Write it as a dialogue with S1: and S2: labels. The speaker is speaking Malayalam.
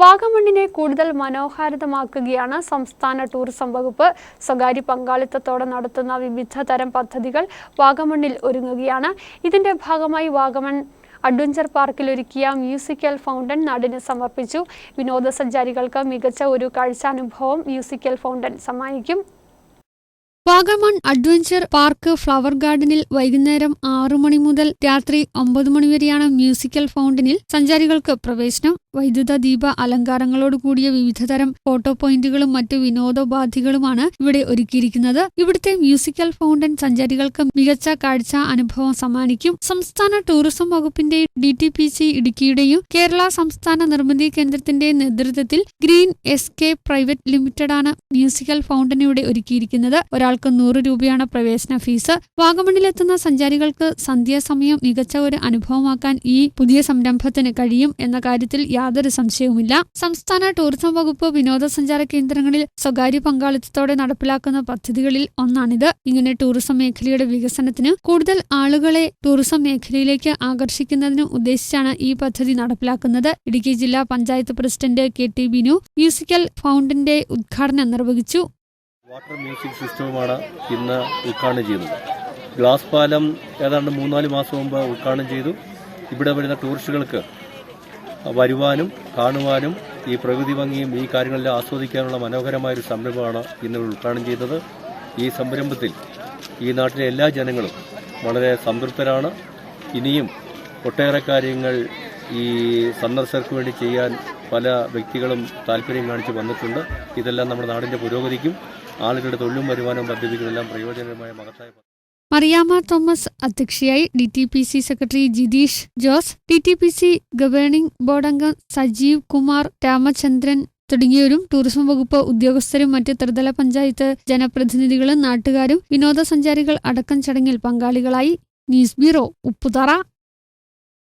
S1: വാഗമണ്ണിനെ കൂടുതൽ മനോഹാരിതമാക്കുകയാണ് സംസ്ഥാന ടൂറിസം വകുപ്പ്. സ്വകാര്യ പങ്കാളിത്തത്തോടെ നടത്തുന്ന വിവിധ തരം പദ്ധതികൾ വാഗമണ്ണിൽ ഒരുങ്ങുകയാണ്. ഇതിന്റെ ഭാഗമായി വാഗമൺ അഡ്വഞ്ചർ പാർക്കിൽ ഒരുക്കിയ മ്യൂസിക്കൽ ഫൗണ്ടൻ നാടിന് സമർപ്പിച്ചു. വിനോദസഞ്ചാരികൾക്ക് മികച്ച ഒരു കാഴ്ചാനുഭവം മ്യൂസിക്കൽ ഫൗണ്ടൻ സമ്മാനിക്കും. വാഗമൺ അഡ്വഞ്ചർ പാർക്ക് ഫ്ലവർ ഗാർഡനിൽ വൈകുന്നേരം ആറു മണി മുതൽ രാത്രി ഒമ്പത് മണി വരെയാണ് മ്യൂസിക്കൽ ഫൗണ്ടനിൽ സഞ്ചാരികൾക്ക് പ്രവേശനം. വൈദ്യുത ദീപ അലങ്കാരങ്ങളോട് കൂടിയ വിവിധതരം ഫോട്ടോ പോയിന്റുകളും മറ്റു വിനോദോപാധികളുമാണ് ഇവിടെ ഒരുക്കിയിരിക്കുന്നത്. ഇവിടുത്തെ മ്യൂസിക്കൽ ഫൗണ്ടൻ സഞ്ചാരികൾക്ക് മികച്ച കാഴ്ച അനുഭവം സമ്മാനിക്കും. സംസ്ഥാന ടൂറിസം വകുപ്പിന്റെ ഡി ടി പി സി ഇടുക്കിയുടെയും കേരള സംസ്ഥാന നിർമ്മിതി കേന്ദ്രത്തിന്റെ നേതൃത്വത്തിൽ ഗ്രീൻ എസ് കെ പ്രൈവറ്റ് ലിമിറ്റഡാണ് മ്യൂസിക്കൽ ഫൗണ്ടൻ ഇവിടെ ഒരുക്കിയിരിക്കുന്നത്. ഒരാൾക്ക് നൂറ് രൂപയാണ് പ്രവേശന ഫീസ്. വാഗമണിലെത്തുന്ന സഞ്ചാരികൾക്ക് സന്ധ്യാസമയം മികച്ച ഒരു അനുഭവമാക്കാൻ ഈ പുതിയ സംരംഭത്തിന് കഴിയും എന്ന കാര്യത്തിൽ യാതൊരു സംശയവുമില്ല. സംസ്ഥാന ടൂറിസം വകുപ്പ് വിനോദസഞ്ചാര കേന്ദ്രങ്ങളിൽ സ്വകാര്യ പങ്കാളിത്തത്തോടെ നടപ്പിലാക്കുന്ന പദ്ധതികളിൽ ഒന്നാണിത്. ഇങ്ങനെ ടൂറിസം മേഖലയുടെ വികസനത്തിന് കൂടുതൽ ആളുകളെ ടൂറിസം മേഖലയിലേക്ക് ആകർഷിക്കുന്നതിന് ഉദ്ദേശിച്ചാണ് ഈ പദ്ധതി നടപ്പിലാക്കുന്നത്. ഇടുക്കി ജില്ലാ panchayat president K T Binu musical ഫൗണ്ടിന്റെ ഉദ്ഘാടനം നിർവഹിച്ചു.
S2: വാട്ടർ മ്യൂസിക് സിസ്റ്റവുമാണ് ഇന്ന് ഉദ്ഘാടനം ചെയ്യുന്നത്. ഗ്ലാസ് പാലം ഏതാണ്ട് മൂന്നാൽ മാസം മുമ്പ് ഉദ്ഘാടനം ചെയ്തു. ഇവിടെ വരുന്ന ടൂറിസ്റ്റുകൾക്ക് വരുവാനും കാണുവാനും ഈ പ്രകൃതി ഭംഗിയും ഈ കാര്യങ്ങളെല്ലാം ആസ്വദിക്കാനുള്ള മനോഹരമായ ഒരു സംരംഭമാണ് ഇന്ന് ഉദ്ഘാടനം ചെയ്തത് ഈ സംരംഭത്തിൽ ഈ നാട്ടിലെ എല്ലാ ജനങ്ങളും വളരെ സംതൃപ്തരാണ് ഇനിയും ഒട്ടേറെ കാര്യങ്ങൾ ഈ സന്ദർശകർക്ക് വേണ്ടി ചെയ്യാൻ പല വ്യക്തികളും താല്പര്യം കാണിച്ച് വന്നിട്ടുണ്ട് ഇതെല്ലാം നമ്മുടെ നാടിന്റെ പുരോഗതിക്കും ആളുകളുടെ തൊഴിലും വരുമാനവും വർദ്ധിപ്പിക്കുന്നതെല്ലാം പ്രയോജനകരമായ മഹത്തായ.
S1: മറിയാമ്മ തോമസ് അധ്യക്ഷയായി D T P C secretary Jitheesh Jose D T P C governing board അംഗം സജീവ് കുമാർ രാമചന്ദ്രൻ തുടങ്ങിയവരും ടൂറിസം വകുപ്പ് ഉദ്യോഗസ്ഥരും മറ്റ് ത്രിതല പഞ്ചായത്ത് ജനപ്രതിനിധികളും നാട്ടുകാരും വിനോദസഞ്ചാരികൾ അടക്കം ചടങ്ങിൽ പങ്കാളികളായി. News bureau Upputhara.